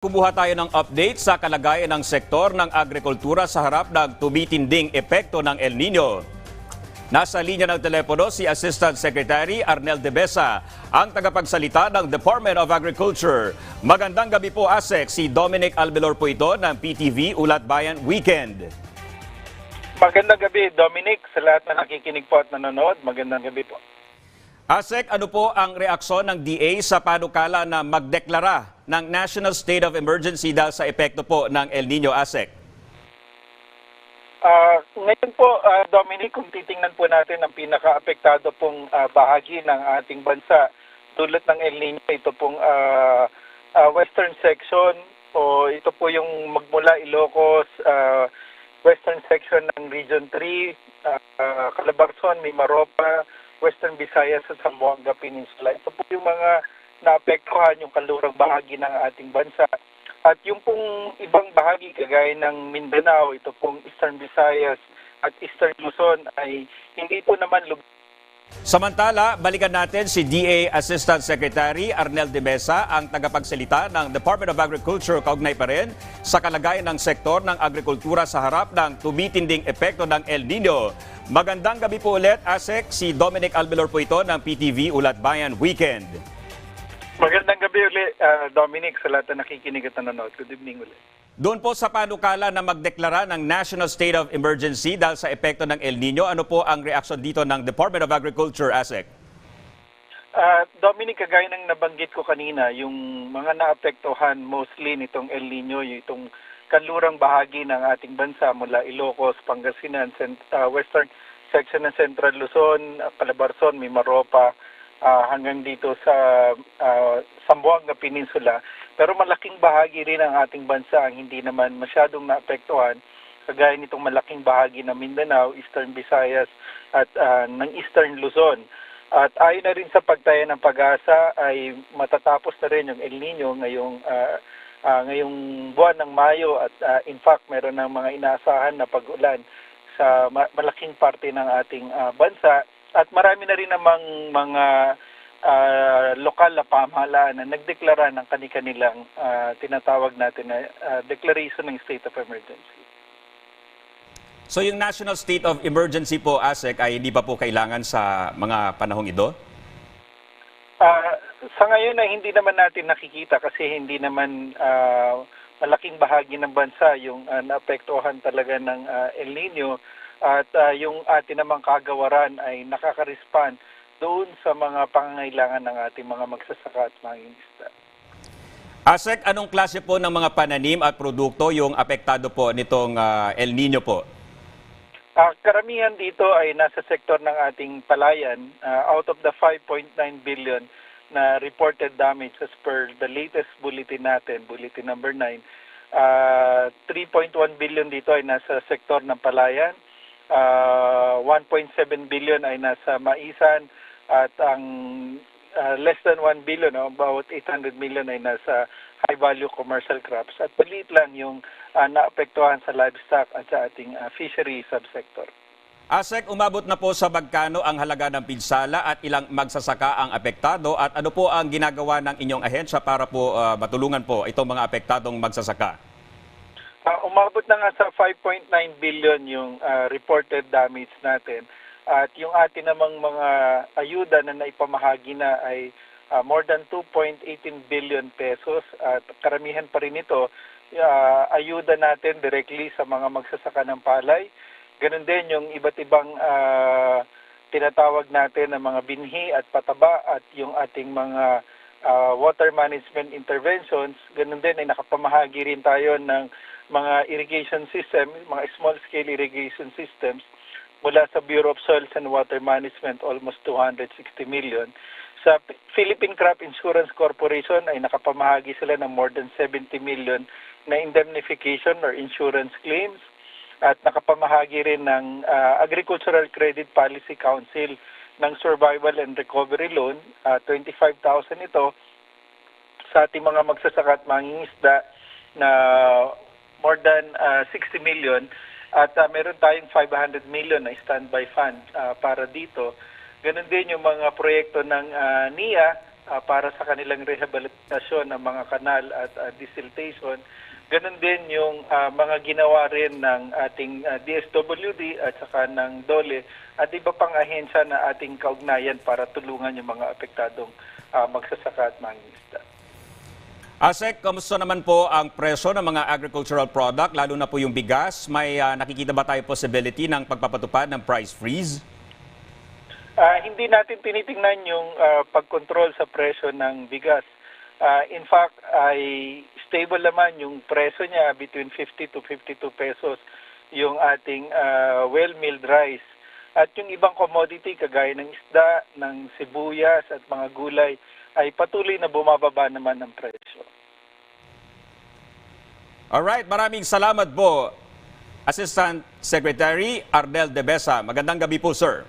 Kumuha tayo ng update sa kalagayan ng sektor ng agrikultura sa harap ng tumitinding epekto ng El Nino. Nasa linya ng telepono si Assistant Secretary Arnel De Besa, ang tagapagsalita ng Department of Agriculture. Magandang gabi po, ASEC. Si Dominic Albelor po ito ng PTV Ulat Bayan Weekend. Magandang gabi, Dominic, sa lahat na nakikinig po at nanonood. Magandang gabi po. ASEC, ano po ang reaksyon ng DA sa panukala na magdeklara ng National State of Emergency dahil sa epekto po ng El Nino, ASEC? Ah, ngayon po, ah, Dominic, kung titingnan po natin ang pinaka-apektado pong ah, bahagi ng ating bansa, tulad ng El Nino, ito pong ah, ah, western section o ito po yung magmula Ilocos, ah, western section ng Region 3, ah, ah, Calabarzon, Mimaropa, Western Visayas sa Zamboanga Peninsula. Ito po yung mga naapektuhan yung kalurang bahagi ng ating bansa. At yung pong ibang bahagi kagaya ng Mindanao, ito pong Eastern Visayas at Eastern Luzon ay hindi po naman lub- Samantala, balikan natin si DA Assistant Secretary Arnel De Mesa, ang tagapagsalita ng Department of Agriculture kaugnay pa rin sa kalagayan ng sektor ng agrikultura sa harap ng tumitinding epekto ng El Nino. Magandang gabi po ulit, ASEC. Si Dominic Albelor po ito ng PTV Ulat Bayan Weekend. Magandang gabi ulit, ah, Dominic, sa lahat na nakikinig at nanonood. Good evening ulit. Doon po sa panukala na magdeklara ng National State of Emergency dahil sa epekto ng El Nino, ano po ang reaksyon dito ng Department of Agriculture, ASEC? Ah, Dominic, kagaya ng nabanggit ko kanina, yung mga naapektuhan mostly nitong El Nino, yung itong kanlurang bahagi ng ating bansa mula Ilocos, Pangasinan, cent- ah, western section ng Central Luzon, Calabarzon, Mimaropa, ah, hanggang dito sa ah, Zamboanga Peninsula. Pero malaking bahagi rin ng ating bansa ang hindi naman masyadong naapektuhan kagaya nitong malaking bahagi ng Mindanao, Eastern Visayas at ah, ng Eastern Luzon. At ayon na rin sa pagtaya ng pag-asa ay matatapos na rin yung El Nino ngayong ah, ah, ngayong buwan ng Mayo at ah, in fact meron ng mga inaasahan na pag-ulan sa ma- malaking parte ng ating ah, bansa at marami na rin namang mga ah, lokal na pamahalaan na nagdeklara ng kani-kanilang ah, tinatawag natin na ah, declaration ng state of emergency. So yung National State of Emergency po, ASEC, ay hindi pa po kailangan sa mga panahong ito? Ah, sa ngayon ay hindi naman natin nakikita kasi hindi naman ah, malaking bahagi ng bansa yung ah, naapektuhan talaga ng ah, El Nino at ah, yung atin namang kagawaran ay nakaka-respond doon sa mga pangangailangan ng ating mga magsasaka at mangingisda. ASEC, anong klase po ng mga pananim at produkto yung apektado po nitong ah, El Nino po? Ah, karamihan dito ay nasa sektor ng ating palayan. Ah, out of the 5.9 billion na reported damage as per the latest bulletin natin, bulletin number 9, ah, 3.1 billion dito ay nasa sektor ng palayan. Ah, 1.7 billion ay nasa maisan at ang ah, less than 1 billion, o about 800 million ay nasa high value commercial crops at maliit lang yung ah, naapektuhan sa livestock at sa ating ah, fishery subsector. ASEC, umabot na po sa magkano ang halaga ng pinsala at ilang magsasaka ang apektado at ano po ang ginagawa ng inyong ahensya para po ah, matulungan po itong mga apektadong magsasaka? Ah, umabot na nga sa 5.9 billion yung ah, reported damage natin. At yung atin namang mga ayuda na naipamahagi na ay ah, more than 2.18 billion pesos. At karamihan pa rin ito, ah, ayuda natin directly sa mga magsasaka ng palay. Ganon din yung iba't ibang ah, tinatawag natin na mga binhi at pataba at yung ating mga ah, water management interventions. Ganon din ay nakapamahagi rin tayo ng mga irrigation system, mga small scale irrigation systems mula sa Bureau of Soils and Water Management almost 260 million. Sa Philippine Crop Insurance Corporation ay nakapamahagi sila ng more than 70 million na indemnification or insurance claims at nakapamahagi rin ng ah, Agricultural Credit Policy Council ng Survival and Recovery Loan, ah, 25,000 ito sa ating mga magsasaka at mangingisda na more than ah, 60 million at ah, meron tayong 500 million na standby fund ah, para dito. Ganon din yung mga proyekto ng ah, NIA ah, para sa kanilang rehabilitasyon ng mga kanal at ah, desiltation. Ganon din yung ah, mga ginawa rin ng ating ah, DSWD at saka ng DOLE at iba pang ahensya na ating kaugnayan para tulungan yung mga apektadong ah, magsasaka at mangingisda. Asek, kamusta naman po ang presyo ng mga agricultural product, lalo na po yung bigas? May ah, nakikita ba tayo possibility ng pagpapatupad ng price freeze? Ah, hindi natin tinitingnan yung ah, pagkontrol sa presyo ng bigas. Ah, in fact, ay stable naman yung presyo niya between 50 to 52 pesos yung ating ah, well-milled rice. At yung ibang commodity kagaya ng isda, ng sibuyas at mga gulay ay patuloy na bumababa naman ng presyo. Alright, maraming salamat po, Assistant Secretary Arnel De Besa. Magandang gabi po, sir.